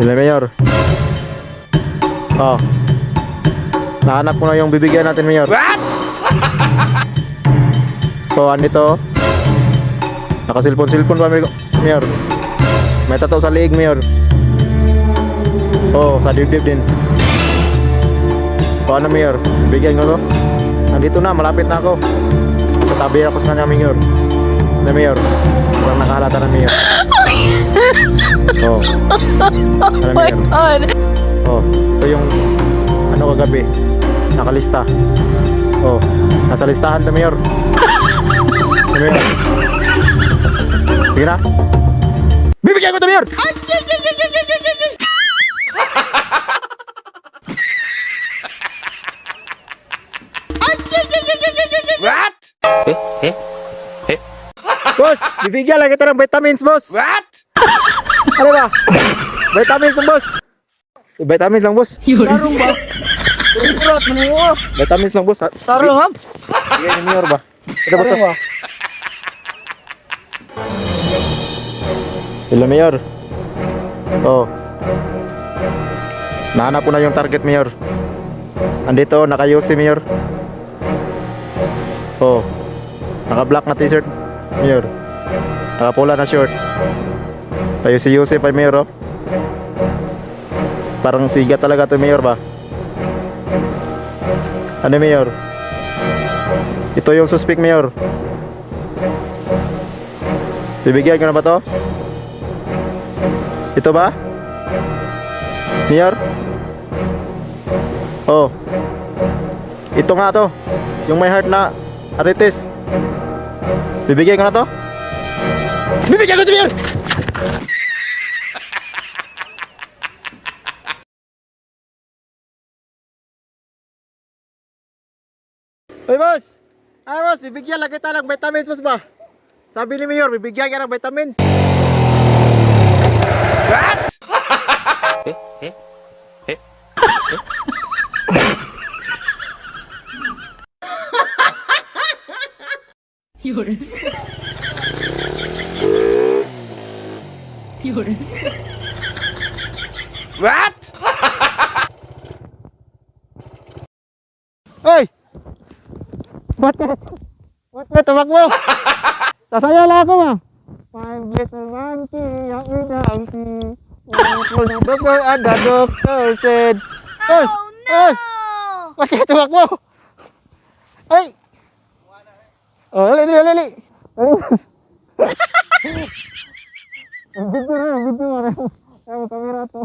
Sila Mayor. Oh. Nahanap ko na yung bibigyan natin, Mayor. What? so, andito. Nakasilpon-silpon pa, Mayor. May tato sa liig, Mayor. Oh, sa dibdib din. O ano, Mayor? Bigyan ko to. Nandito na, malapit na ako. Sa tabi ako sa kanya, Mayor. Na, Mayor. Walang nakahalata na, Mayor. Oh. Ano, Mayor? God. Oh, ito yung ano kagabi. Nakalista. Oh, nasa listahan to, Mayor. Ano, Mayor? Sige na. Bibigyan ko to, Mayor! Boss, bibigyan lang kita ng vitamins, boss. What? Ano ba? Vitamins lang, boss. Vitamins lang, boss. Tarong ba? Surat mo. Vitamins lang, boss. Tarong ha? Bigyan ni Mayor ba? Ito, boss. Tarong ba? Hello, Mayor. Oh. Nahanap ko na yung target, Mayor. Andito, naka-UC, Mayor. Oh. Naka-black na t-shirt, Mayor. Naka-pula na short. Tayo si UC pa, Mayor, oh. Parang siga talaga to, Mayor ba? Ano, Mayor? Ito yung suspect, Mayor. Bibigyan ko na ba to? Ito ba? Mayor? Oh. Ito nga to. Yung may heart na aritis. Bibigyan ko na to? Bibigyan ko to, Mayor! Hoy, boss! Ay, boss, bibigyan lang kita ng vitamins, boss ba? Sabi ni Mayor, bibigyan ka ng vitamins. 有人。What？Hey! What na? What na? Tabak mo! Sasaya lang ako ma! Five years and one key, ang inang key. Kung doctor and the doctor said, Oh, no! Bakit tabak mo? Ay! Oh, lali, lali, lali! Lali! Na, video na. Ay, kamera to.